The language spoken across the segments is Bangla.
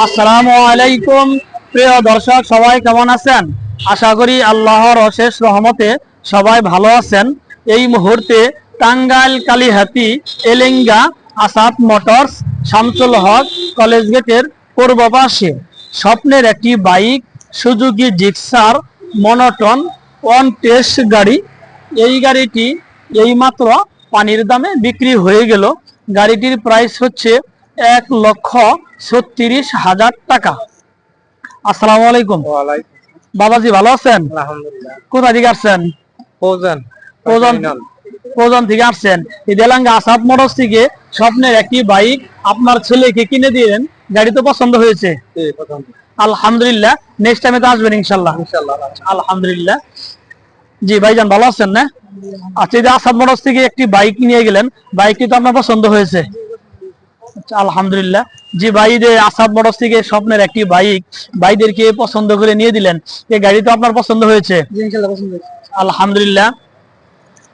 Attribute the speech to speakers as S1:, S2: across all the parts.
S1: আসসালামু আলাইকুম। প্রিয় দর্শক, সবাই কেমন আছেন? আশা করি আল্লাহর অশেষ রহমতে সবাই ভালো আছেন। এই মুহূর্তে টাঙ্গাইল, কালীহাতি, এলেঙ্গা, আসাদ মোটরস, শামসুল হক কলেজ গেটের পূর্ব পাশে স্বপ্নের একটি bike, Suzuki Gixxer, monotone, one test গাড়ি। এই গাড়িটি এইমাত্র পানির দামে বিক্রি হয়ে গেল। গাড়িটির প্রাইস হচ্ছে এক লক্ষ ছত্রিশ হাজার টাকা। আসসালামু আলাইকুম। বাবাজি ভালো আছেন?
S2: আলহামদুলিল্লাহ।
S1: কোথা থেকে আসছেন?
S2: ফৌজান।
S1: থেকে আসছেন। এই দেলাঙ্গা আসাদ মোটরস থেকে স্বপ্নের একটি বাইক আপনার ছেলেকে কিনে দিলেন। গাড়ি তো পছন্দ হয়েছে। আলহামদুলিল্লাহ নেক্সট টাইমে তো আসবেন ইনশাল্লাহ আলহামদুলিল্লাহ। জি ভাইজান ভালো আছেন না? আচ্ছা এই আসাদ মোটরস থেকে একটি বাইক নিয়ে গেলেন। বাইকটি তো আপনার পছন্দ হয়েছে। আলহামদুলিল্লাহ। জি ভাই যে আসাদ মোটরস থেকে স্বপ্নের একটি বাইক ভাইদেরকে পছন্দ করে নিয়ে দিলেন। এই গাড়ি তো আপনার পছন্দ হয়েছে? আলহামদুলিল্লাহ।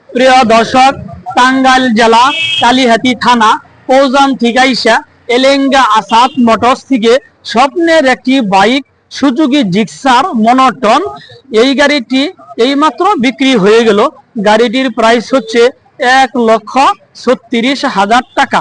S1: প্রিয় দর্শক টাঙ্গাইল জেলা কালীহাতি থানা পৌজান থিকাইসা এলেঙ্গা আসাদ মোটরস থেকে স্বপ্নের একটি বাইক সুজুকি জিক্সার মনোটন। এই গাড়িটি এইমাত্র বিক্রি হয়ে গেল। গাড়িটির প্রাইস হচ্ছে এক লক্ষ ছত্রিশ হাজার টাকা।